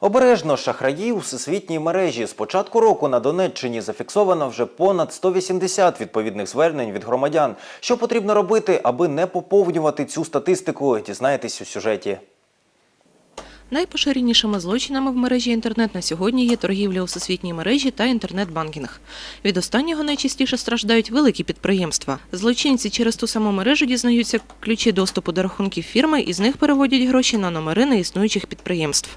Обережно шахраї у всесвітній мережі. З початку року на Донеччині зафіксовано вже понад 180 відповідних звернень від громадян. Що потрібно робити, аби не поповнювати цю статистику, дізнаєтесь у сюжеті. Найпоширенішими злочинами в мережі інтернет на сьогодні є торгівля у всесвітній мережі та інтернет-банкінг. Від останнього найчастіше страждають великі підприємства. Злочинці через ту саму мережу дізнаються ключі доступу до рахунків фірми і з них переводять гроші на номери неіснуючих підприємств.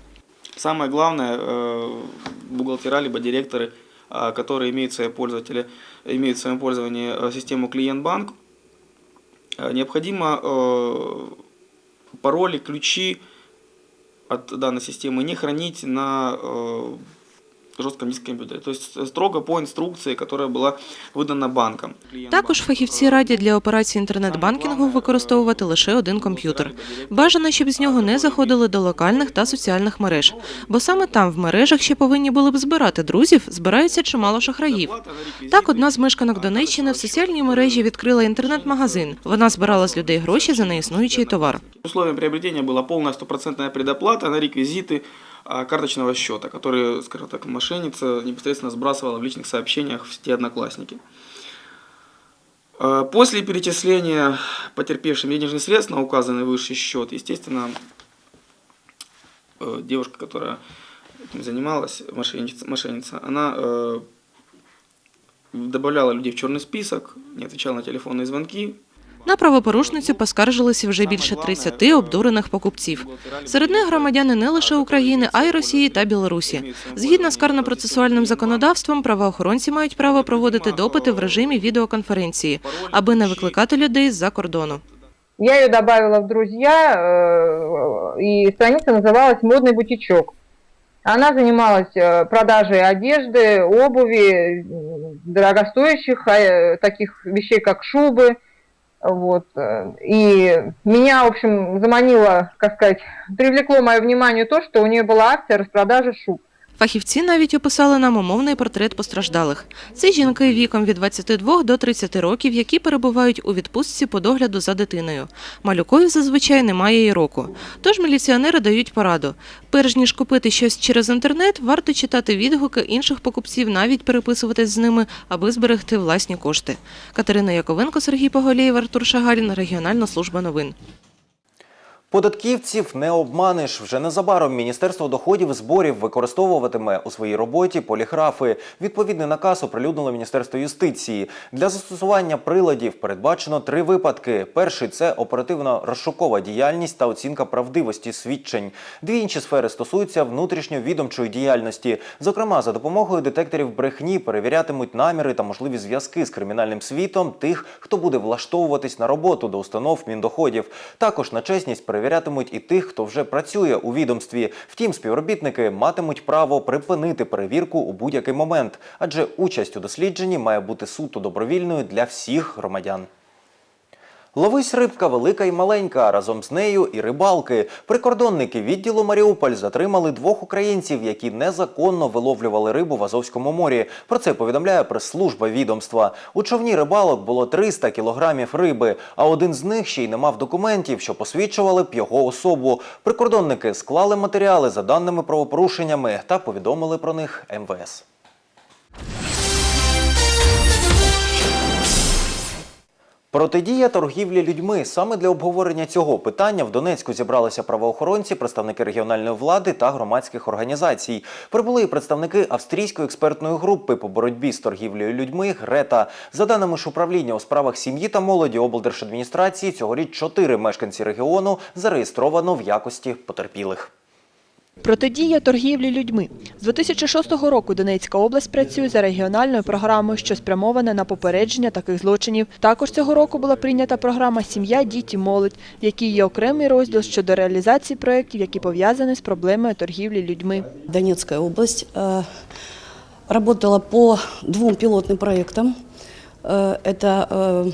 Самое главное, э, бухгалтера либо директоры, а, которые имеют свои пользователи, имеют в своем пользовании э, систему клиент-банк, э, необходимо э, пароли, ключи от данной системы не хранить на э, жестком диске компьютера. То есть строго по инструкции, которая была выдана банком. Також фахівці радять для операцій інтернет-банкінгу використовувати лише один комп'ютер. Бажано, щоб з нього не заходили до локальних та соціальних мереж, бо саме там в мережах ще повинні були б збирати друзів, збирається чимало шахраїв. Так, одна з мешканок Донеччини в соціальній мережі відкрила інтернет-магазин. Вона збирала з людей гроші за неіснуючий товар. Условием приобретения была полная стопроцентная предоплата на реквизиты а, Карточного счета, которые, скажем так, мошенница непосредственно сбрасывала в личных сообщениях в сети Одноклассники. А, После перечисления потерпевшим денежных средств на указанный выше счет, естественно, э, девушка, которая этим занималась, мошенница, мошенница она э, добавляла людей в черный список, не отвечала на телефонные звонки, На правопорушницю поскаржилися вже більше 30 обдурених покупців. Серед них громадяни не лише України, а й Росії та Білорусі. Згідно з карно-процесуальним законодавством, правоохоронці мають право проводити допити в режимі відеоконференції, аби не викликати людей з-за кордону. Я ее добавила в друзья, э, и страница называлась «Модный бутичок». Она занималась э, продажей одежды, обуви, м, дорогостоящих э, таких вещей, как шубы. Вот. И меня, в общем, заманило, как сказать, привлекло мое внимание то, что у нее была акция распродажи шуб. Фахівці навіть описали нам умовний портрет постраждалих. Це жінки віком від 22 до 30 років, які перебувають у відпустці по догляду за дитиною. Малюкові зазвичай немає і року. Тож міліціонери дають пораду. Перш ніж купити щось через інтернет, варто читати відгуки інших покупців, навіть переписуватись з ними, аби зберегти власні кошти. Катерина Яковенко, Сергій Поголєєв, Артур Шагалін, Регіональна служба новин. Податківців не обманеш. Вже незабаром Міністерство доходів зборів використовуватиме у своїй роботі поліграфи. Відповідний наказ оприлюднило Міністерство юстиції. Для застосування приладів передбачено три випадки. Перший це оперативно-розшукова діяльність та оцінка правдивості свідчень. Дві інші сфери стосуються внутрішньовідомчої діяльності. Зокрема, за допомогою детекторів брехні перевірятимуть наміри та можливі зв'язки з кримінальним світом тих, хто буде влаштовуватись на роботу до установ міндоходів. Також на чесність перевірятимуть і тих, хто вже працює у відомстві. Втім, співробітники матимуть право припинити перевірку у будь-який момент, адже участь у дослідженні має бути суто добровільною для всіх громадян. Ловись рибка велика і маленька, разом з нею і рибалки. Прикордонники відділу Маріуполь затримали двох українців, які незаконно виловлювали рибу в Азовському морі. Про це повідомляє прес-служба відомства. У човні рибалок було 300 кілограмів риби, а один з них ще й не мав документів, що посвідчували б його особу. Прикордонники склали матеріали за даними правопорушеннями та повідомили про них МВС. Протидія торгівлі людьми саме для обговорення цього питання в Донецьку зібралися правоохоронці, представники регіональної влади та громадських організацій. Прибули і представники австрійської експертної групи по боротьбі з торгівлею людьми Грета. За даними ж управління у справах сім'ї та молоді облдержадміністрації, цьогоріч чотири мешканці регіону зареєстровано в якості потерпілих. Протидія торгівлі людьми. З 2006 року Донецька область працює за регіональною програмою, що спрямована на попередження таких злочинів. Також цього року була прийнята програма Сім'я, діти, молодь, в якій є окремий розділ щодо реалізації проєктів, які пов'язані з проблемою торгівлі людьми. Донецкая область э, работала по двум пилотным проектам. Э, Это э,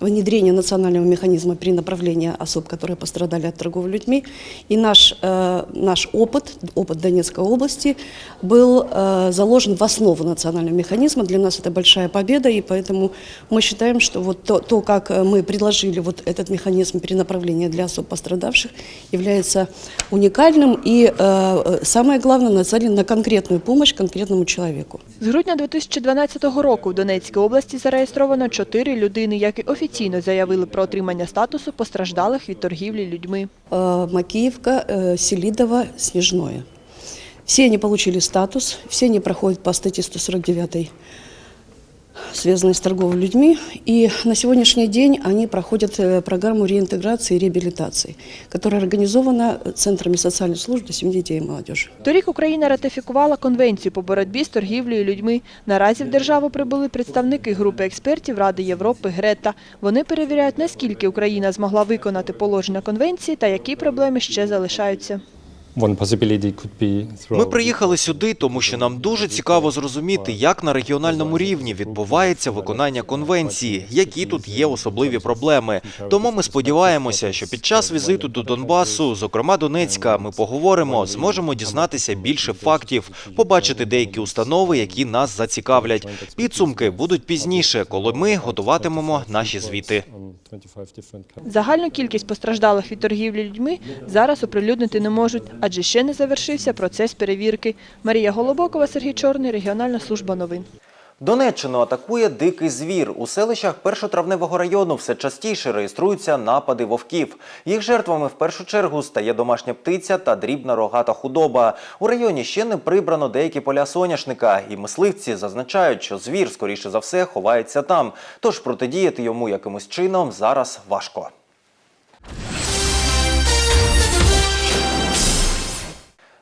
внедрение национального механизма перенаправления особ, которые пострадали от торговли людьми. И наш, э, наш опыт, опыт Донецкой области, был э, заложен в основу национального механизма. Для нас это большая победа, и поэтому мы считаем, что вот то, то как э, мы предложили вот этот механизм перенаправления для особ пострадавших, является уникальным и, э, самое главное, нацелен на конкретную помощь конкретному человеку. З грудня 2012 року в Донецькій області зареєстровано чотири людини, які офіційно заявили про отримання статусу постраждалих від торгівлі людьми. Э, Макеевка, э, Селидово, Снежное. Все они получили статус, все они проходят по статье 149 связанной с торговлей людьми. И на сегодняшний день они проходят э, программу реинтеграции и реабилитации, которая организована Центрами социальной службы для семьи, детей и молодежи. Торік Україна ратифікувала конвенцію по боротьбі з торгівлею людьми. Наразі в державу прибули представники групи експертів Ради Європи Грета. Вони перевіряють, наскільки Україна змогла виконати положення конвенції та які проблеми ще залишаються. One possibility could be through Ми приїхали сюди, тому що нам дуже цікаво зрозуміти, як на регіональному рівні відбувається виконання конвенції, які тут є особливі проблеми. Тому ми сподіваємося, що під час візиту до Донбасу, зокрема Донецька, ми поговоримо, зможемо дізнатися більше фактів, побачити деякі установи, які нас зацікавлять. Підсумки будуть пізніше, коли ми готуватимемо наші звіти. on 25 different countries. Загальну кількість постраждалих від торгівлі людьми зараз оприлюднити не можуть, адже ще не завершився процес перевірки. Марія Голобокова, Сергій Чорний, Регіональна служба новин. Донеччину атакує дикий звір. У селищах першотравневого району все частіше реєструються напади вовків. Їх жертвами в першу чергу стає домашня птиця та дрібна рогата худоба. У районі ще не прибрано деякі поля соняшника, і мисливці зазначають, що звір, скоріше за все, ховається там. Тож протидіяти йому якимось чином зараз важко.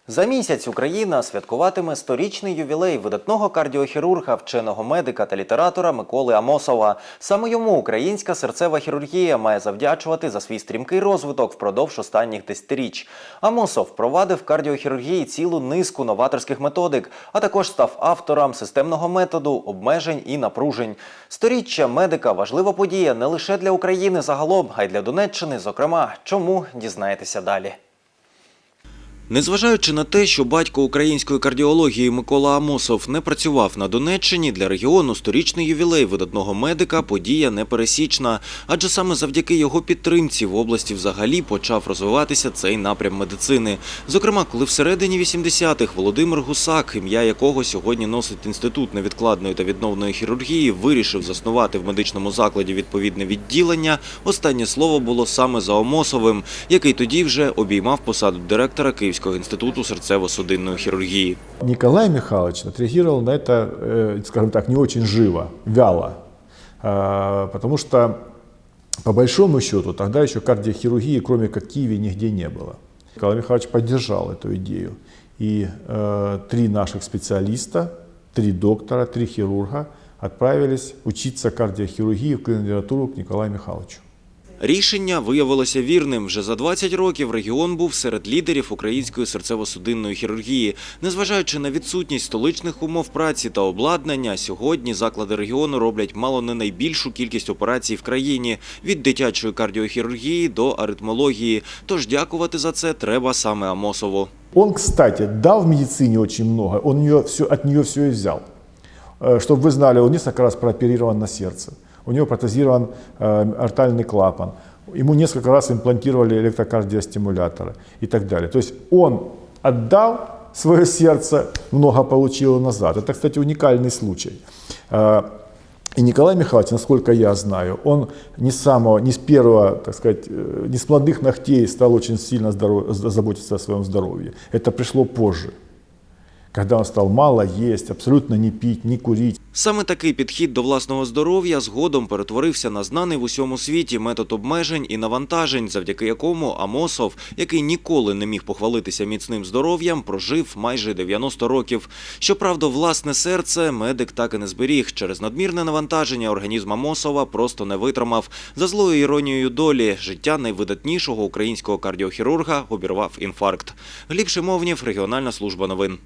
За місяць Україна святкуватиме сторічний ювілей видатного кардіохірурга, вченого медика та літератора Миколи Амосова. Саме йому українська серцева хірургія має завдячувати за свій стрімкий розвиток впродовж останніх десятиріч. Амосов впровадив кардіохірургії цілу низку новаторських методик, а також став автором системного методу обмежень і напружень. Сторіччя медика важлива подія не лише для України загалом, а й для Донеччини. Зокрема, чому дізнаєтеся далі. Незважаючи на те, що батько української кардіології Микола Амосов не працював на Донеччині, для регіону сторічний ювілей видатного медика подія непересічна, адже саме завдяки його підтримці в області взагалі почав розвиватися цей напрям медицини. Зокрема, коли всередині 80-х Володимир Гусак, ім'я якого сьогодні носить інститут невідкладної та відновної хірургії, вирішив заснувати в медичному закладі відповідне відділення. Останнє слово було саме за Амосовим, який тоді вже обіймав посаду директора Київського інституту серцево-судинної хірургії. Николай Михайлович отреагировал на это, э, скажем так, не очень живо, вяло. А, Потому что, по большому счету, тогда еще кардиохирургии, кроме как в Киеве, нигде не было. Николай Михайлович поддержал эту идею. И э, три наших специалиста, три доктора, три хирурга отправились учиться кардиохирургии в клинотуратуру к Николаю Михайловичу. Рішення виявилося вірним. Вже за 20 років регіон був серед лідерів української серцево-судинної хірургії. Незважаючи на відсутність столичних умов праці та обладнання, сьогодні заклади регіону роблять мало не найбільшу кількість операцій в країні від дитячої кардіохірургії до аритмології. Тож дякувати за це треба саме Амосову. Он, кстати, дал в медицине очень много, он нее все, все и взял. Чтобы вы знали, он несколько раз прооперирован на сердце, у него протезирован э, артальный клапан, ему несколько раз имплантировали электрокардиостимуляторы и так далее. То есть он отдал свое сердце, много получил назад. Это, кстати, уникальный случай. Э, И Николай Михайлович, насколько я знаю, он не с самого, не с первого, так сказать, э, не с молодых ногтей стал очень сильно здоров- заботиться о своем здоровье. Это пришло позже, когда он стал мало есть, абсолютно не пить, не курить. Саме такий підхід до власного здоров'я згодом перетворився на знаний в усьому світі метод обмежень і навантажень, завдяки якому Амосов, який ніколи не міг похвалитися міцним здоров'ям, прожив майже 90 років. Щоправда, власне серце медик так і не зберіг. Через надмірне навантаження організм Амосова просто не витримав. За злою іронією долі життя найвидатнішого українського кардіохірурга обірвав інфаркт. Гліб Шимовнів, регіональна служба новин.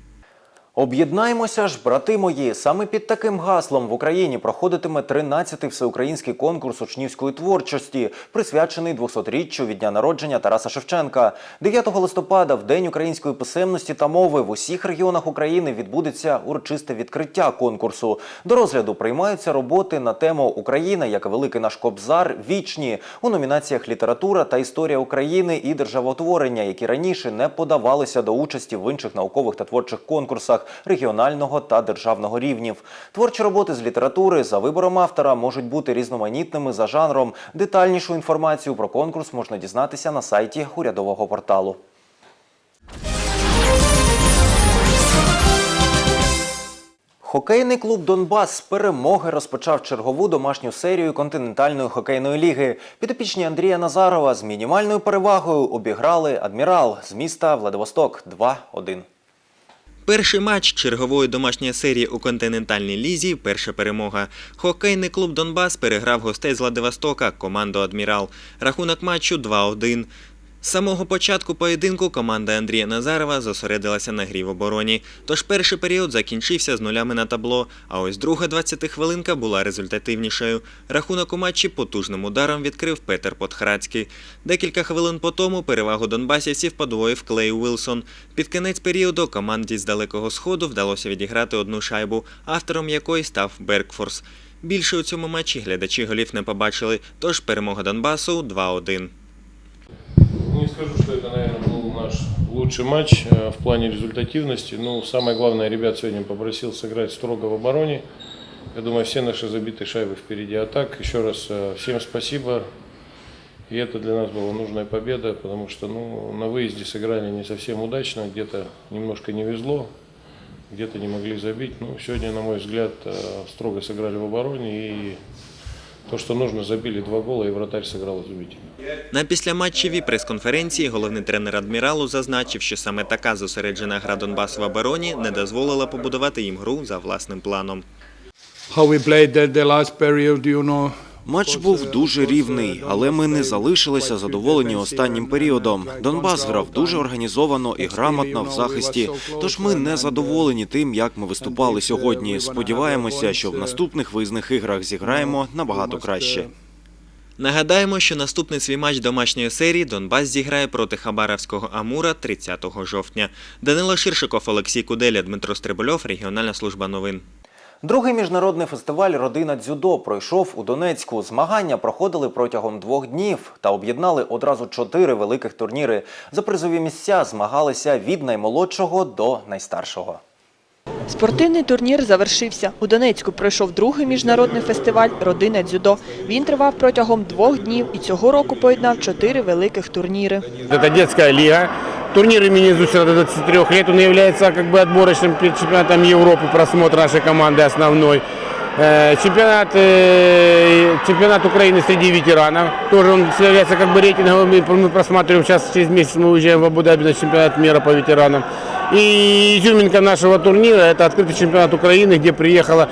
Об'єднаймося ж, брати мої. Саме під таким гаслом в Україні проходитиме 13-й всеукраїнський конкурс учнівської творчості, присвячений 200-річчю від дня народження Тараса Шевченка. 9 листопада, в День української писемності та мови, в усіх регіонах України відбудеться урочисте відкриття конкурсу. До розгляду приймаються роботи на тему Україна як великий наш кобзар вічні у номінаціях література та історія України і державотворення, які раніше не подавалися до участі в інших наукових та творчих конкурсах регіонального та державного рівнів. Творчі роботи з літератури за вибором автора можуть бути різноманітними за жанром. Детальнішу інформацію про конкурс можна дізнатися на сайті урядового порталу. Хокейний клуб Донбас з перемоги розпочав чергову домашню серію континентальної хокейної ліги. Підопічні Андрія Назарова з мінімальною перевагою обіграли адмірал з міста Владивосток 2-1. Перший матч чергової домашньої серії у континентальній лізі. Перша перемога. Хокейний клуб Донбас переграв гостей з Владивостока команду Адмірал. Рахунок матчу 2-1. З самого початку поєдинку команда Андрія Назарова зосередилася на грі в обороні. Тож перший період закінчився з нулями на табло, а ось друга 20 хвилинка була результативнішою. Рахунок у матчі потужним ударом відкрив Петер Подхрацький. Декілька хвилин по тому перевагу донбасівців подвоїв Клей Уилсон. Під кінець періоду команді з далекого сходу вдалося відіграти одну шайбу, автором якої став Беркфорс. Більше у цьому матчі глядачі голів не побачили, тож перемога Донбасу 2-1. Скажу, что это, наверное, был наш лучший матч э, в плане результативности. Ну, самое главное, ребят сегодня попросил сыграть строго в обороне. Я думаю, все наши забитые шайбы впереди атак. Еще раз э, всем спасибо. И это для нас была нужная победа, потому что ну, на выезде сыграли не совсем удачно, где-то немножко не везло, где-то не могли забить. Ну, сегодня, на мой взгляд, э, строго сыграли в обороне и то, що потрібно, забили два гола, і вратарь зіграв изумительно. На післяматчевій прес-конференції головний тренер адміралу зазначив, що саме така зосереджена гра Донбасу в обороні не дозволила побудувати їм гру за власним планом. how we played the last period, you know. Матч був дуже рівний, але ми не залишилися задоволені останнім періодом. Донбас грав дуже організовано і грамотно в захисті. Тож ми не задоволені тим, як ми виступали сьогодні. Сподіваємося, що в наступних виїзних іграх зіграємо набагато краще. Нагадаємо, що наступний свій матч домашньої серії Донбас зіграє проти Хабаровського Амура 30 жовтня. Данило Ширшиков, Олексій Куделя, Дмитро Стрибольов, Регіональна служба новин. Другий міжнародний фестиваль Родина дзюдо пройшов у Донецьку. Змагання проходили протягом двох днів та об'єднали одразу чотири великих турніри. За призові місця змагалися від наймолодшого до найстаршого. Спортивний турнір завершився. У Донецьку пройшов другий міжнародний фестиваль Родина дзюдо. Він тривав протягом двох днів і цього року поєднав чотири великих турніри. Это детская лига. Турнир имени Зусера до 23 лет. Он является как бы отборочным перед чемпионатом Европы, просмотр нашей команды основной. Э, Чемпионат, э, чемпионат Украины среди ветеранов. Тоже он является как бы рейтинговым. Мы мы просматриваем сейчас, через месяц мы уезжаем в Абу-Даби на чемпионат мира по ветеранам. И изюминка нашего турнира – это открытый чемпионат Украины, где приехало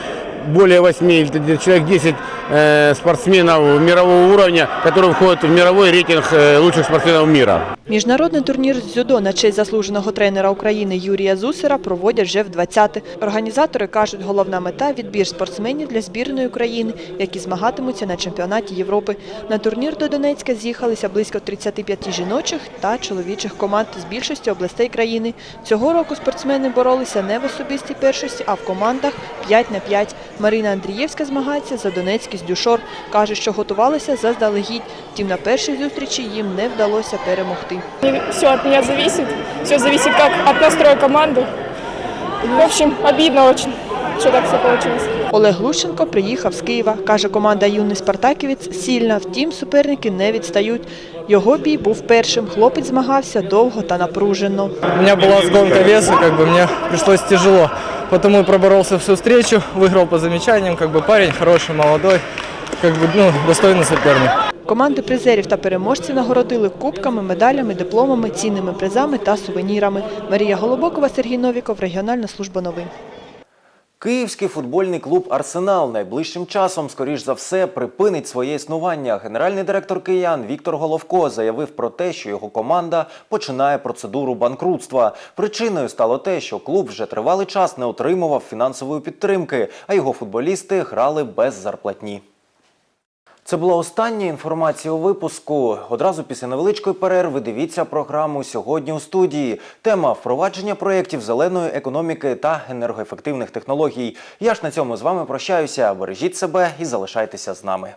более 8 или человек 10 э, спортсменов мирового уровня, которые входят в мировой рейтинг э, лучших спортсменов мира. Міжнародний турнір з дзюдо на честь заслуженого тренера України Юрія Зусера проводять вже в 20-те. Організатори кажуть, головна мета – відбір спортсменів для збірної України, які змагатимуться на чемпіонаті Європи. На турнір до Донецька з'їхалися близько 35 жіночих та чоловічих команд з більшості областей країни. Цього року спортсмени боролися не в особистій першості, а в командах 5 на 5. Марина Андрієвська змагається за Донецький з Дюшор. Каже, що готувалися заздалегідь. Втім, на першій зустрічі їм не вдалося перемогти. Все від мене залежить, Все залежить как от настроя команды. В общем, обідно дуже, що так все получилось. Олег Глущенко приїхав з Києва. Каже, команда «Юний Спартаківець» сильна, втім суперники не відстають. Його бій був першим. Хлопець змагався довго та напружено. У меня была сгонка веса, как бы мне пришлось тяжело. Потому проборолся всю встречу, выиграл по замечаниям, как бы парень хороший, молодой, как бы, ну, достойный соперник. Команди призерів та переможців нагородили кубками, медалями, дипломами, цінними призами та сувенірами. Марія Голобокова, Сергій Новіков, Регіональна служба новин. Київський футбольний клуб Арсенал найближчим часом, скоріш за все, припинить своє існування. Генеральний директор киян Віктор Головко заявив про те, що його команда починає процедуру банкрутства. Причиною стало те, що клуб вже тривалий час не отримував фінансової підтримки, а його футболісти грали без зарплатні. Це була остання інформація у випуску. Одразу після невеличкої перерви дивіться програму сьогодні у студії. Тема впровадження проєктів зеленої економіки та енергоефективних технологій. Я ж на цьому з вами прощаюся. Бережіть себе і залишайтеся з нами.